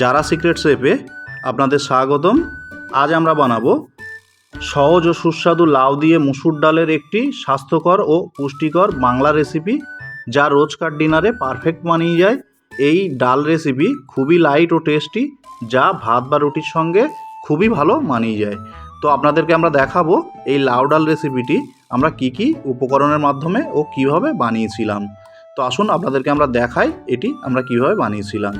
যারা সিক্রেট শেপে আপনাদের স্বাগতম। আজ আমরা বানাবো সহজ ও সুস্বাদু লাউ দিয়ে মুসুর ডালের একটি স্বাস্থ্যকর ও পুষ্টিকর বাংলা রেসিপি যা রোজকার ডিনারে পারফেক্ট মানিয়ে যায়। এই ডাল রেসিপি খুবই লাইট ও টেস্টি যা ভাত বা রুটির সঙ্গে খুবই ভালো মানিয়ে যায়। তো আপনাদেরকে আমরা দেখাবো এই লাউ ডাল রেসিপিটি আমরা কি কি উপকরণের মাধ্যমে ও কীভাবে বানিয়েছিলাম। তো আসুন আপনাদেরকে আমরা দেখাই এটি আমরা কীভাবে বানিয়েছিলাম।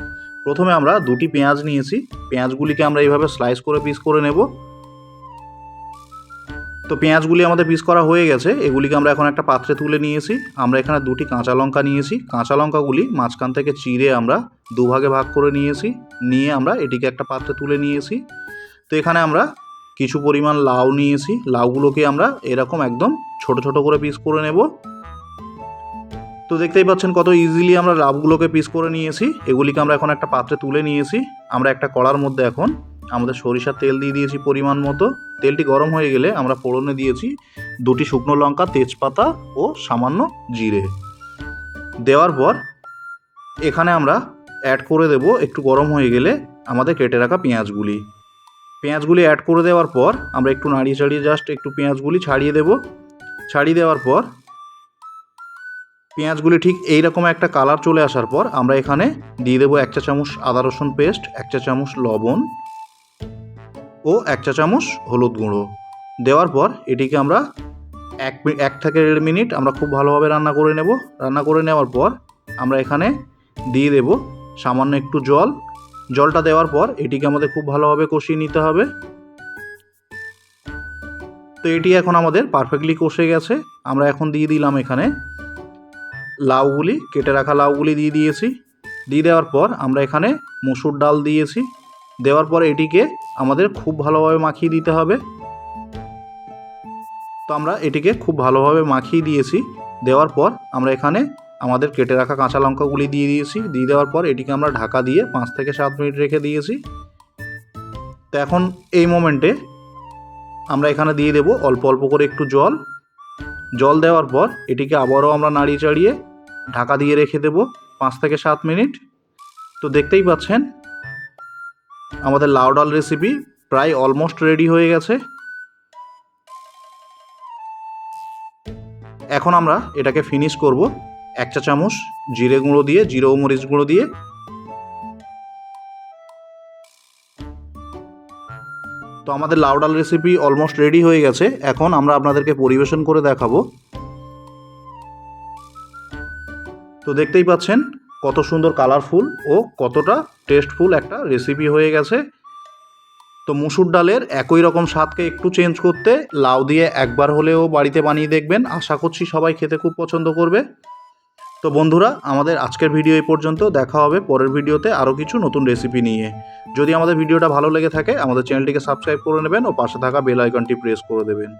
প্রথমে আমরা দুটি পেঁয়াজ নিয়েছি। পেঁয়াজগুলিকে আমরা এইভাবে স্লাইস করে পিস করে নেব। তো পেঁয়াজগুলি আমাদের পিস করা হয়ে গেছে। এগুলিকে আমরা এখন একটা পাত্রে তুলে নিয়েছি। আমরা এখানে দুটি কাঁচা লঙ্কা নিয়েছি। কাঁচা লঙ্কাগুলি মাঝখান থেকে চিড়ে আমরা দুভাগে ভাগ করে নিয়েছি। নিয়ে আমরা এটিকে একটা পাত্রে তুলে নিয়েছি। তো এখানে আমরা কিছু পরিমাণ লাউ নিয়েছি। লাউগুলোকে আমরা এরকম একদম ছোট ছোট করে পিস করে নেব। তো দেখতেই পাচ্ছেন কত ইজিলি আমরা লাউগুলোকে পিস করে নিয়েছি। এগুলিকে আমরা এখন একটা পাত্রে তুলে নিয়েছি। আমরা একটা কড়ার মধ্যে এখন আমাদের সরিষার তেল দিয়ে দিয়েছি পরিমাণ মতো। তেলটি গরম হয়ে গেলে আমরা ফোড়নে দিয়েছি দুটি শুকনো লঙ্কা, তেজপাতা ও সামান্য জিরে। দেওয়ার পর এখানে আমরা অ্যাড করে দেব একটু গরম হয়ে গেলে আমাদের কেটে রাখা পেঁয়াজগুলি। পেঁয়াজগুলি অ্যাড করে দেওয়ার পর আমরা একটু নাড়িয়ে চাড়িয়ে জাস্ট একটু পেঁয়াজগুলি ছাড়িয়ে দেব। ছাড়িয়ে দেওয়ার পর পেঁয়াজগুলি ঠিক এই রকম একটা কালার চলে আসার পর আমরা এখানে দিয়ে দেবো এক চা চামচ আদা রসুন পেস্ট, এক চা চামচ লবণ ও এক চা চামচ হলুদ গুঁড়ো। দেওয়ার পর এটিকে আমরা এক এক থেকে দেড় মিনিট আমরা খুব ভালোভাবে রান্না করে নেব। রান্না করে নেওয়ার পর আমরা এখানে দিয়ে দেব সামান্য একটু জল। জলটা দেওয়ার পর এটিকে আমাদের খুব ভালোভাবে কষিয়ে নিতে হবে। তো এটি এখন আমাদের পারফেক্টলি কষে গেছে। আমরা এখন দিয়ে দিলাম এখানে লাউগুলি, কেটে রাখা লাউগুলি দিয়ে দিয়েছি। দিয়ে দেওয়ার পর আমরা এখানে মসুর ডাল দিয়েছি। দেওয়ার পর এটিকে আমাদের খুব ভালোভাবে মাখিয়ে দিতে হবে। তো আমরা এটিকে খুব ভালোভাবে মাখিয়ে দিয়েছি। দেওয়ার পর আমরা এখানে আমাদের কেটে রাখা কাঁচা লঙ্কাগুলি দিয়ে দিয়েছি। দিয়ে দেওয়ার পর এটিকে আমরা ঢাকা দিয়ে পাঁচ থেকে সাত মিনিট রেখে দিয়েছি। তো এখন এই মোমেন্টে আমরা এখানে দিয়ে দেব অল্প অল্প করে একটু জল। জল দেওয়ার পর এটিকে আবারও আমরা নাড়িয়ে চাড়িয়ে ঢাকা দিয়ে রেখে দেব পাঁচ থেকে সাত মিনিট। তো দেখতেই পাচ্ছেন, আমাদের লাউ ডাল রেসিপি প্রায় অলমোস্ট রেডি হয়ে গেছে। এখন আমরা এটাকে ফিনিশ করব এক চা চামচ জিরে গুঁড়ো দিয়ে, জিরে মরিচ গুঁড়ো দিয়ে। তো আমাদের লাউ ডাল রেসিপি অলমোস্ট রেডি হয়ে গেছে। এখন আমরা আপনাদেরকে পরিবেশন করে দেখাবো। তো দেখতেই পাচ্ছেন কত সুন্দর কালারফুল ও কতটা টেস্টফুল একটা রেসিপি হয়ে গেছে। তো মুসুর ডালের একই রকম স্বাদকে একটু চেঞ্জ করতে লাউ দিয়ে একবার হলেও বাড়িতে বানিয়ে দেখবেন। আশা করছি সবাই খেতে খুব পছন্দ করবে। তো বন্ধুরা, আমাদের আজকের ভিডিও এই পর্যন্ত। দেখা হবে পরের ভিডিওতে আরও কিছু নতুন রেসিপি নিয়ে। যদি আমাদের ভিডিওটা ভালো লেগে থাকে, আমাদের চ্যানেলটিকে সাবস্ক্রাইব করে নেবেন ও পাশে থাকা বেল আইকনটি প্রেস করে দেবেন।